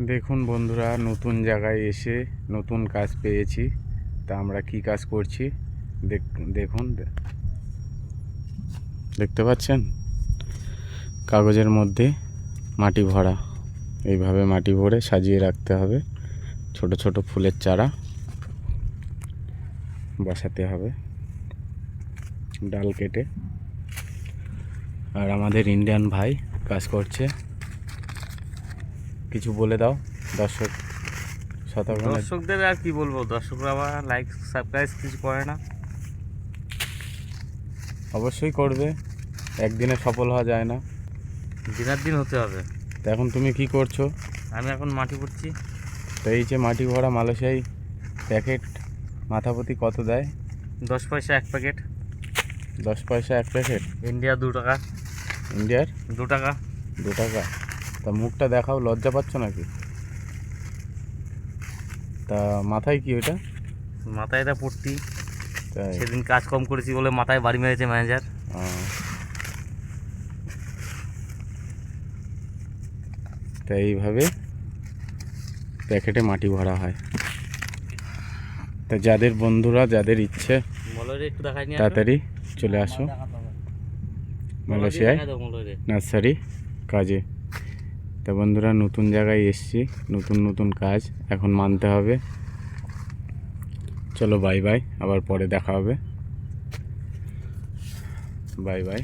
দেখুন বন্ধুরা, নতুন জায়গায় এসে নতুন কাজ পেয়েছি। তা আমরা কি কাজ করছি? দেখ- দেখুন। দেখতে পাচ্ছেন? কাগজের মধ্যে মাটি ভরা। এইভাবে মাটি ভরে সাজিয়ে রাখতে হবে। ছোট ছোট ফুলের চারা বসাতে হবে। ডাল কেটে। আর আমাদের ইন্ডিয়ান ভাই কাজ করছে। কিছু বলে দাও দর্শক দর্শকদের আর কি বলব? দর্শকরা আবার লাইক সাবস্ক্রাইব কিছু করে না। অবশ্যই করবে একদিনে সফল হওয়া যায় না। দিনের দিন হতে হবে। তো এখন তুমি কি করছ? আমি এখন মাটি করছি তো এই যে মাটি ভরা মালসাই প্যাকেট মাথাপতি কত দেয়? দশ পয়সা এক প্যাকেট দশ পয়সা এক প্যাকেট ইন্ডিয়া দু টাকা। ইন্ডিয়ার দু টাকা। দু টাকা। তা মুখটা দেখাও লজ্জা পাচ্ছ নাকি? তা মাথায় কি ওটা মাথায় এটা পড়তি সেদিন কাজ কম করেছি বলে মাথায় বাড়ি মেরেছে ম্যানেজার তা এইভাবে প্যাকেটে মাটি ভরা হয়। তা যাদের বন্ধুরা যাদের ইচ্ছে তাড়াতাড়ি চলে আসো। মালয়েশিয়ায় নার্সারি কাজে। তা বন্ধুরা, নতুন জায়গায় এসছি, নতুন নতুন কাজ এখন মানতে হবে। চলো বাই বাই আবার পরে দেখা হবে। Bye bye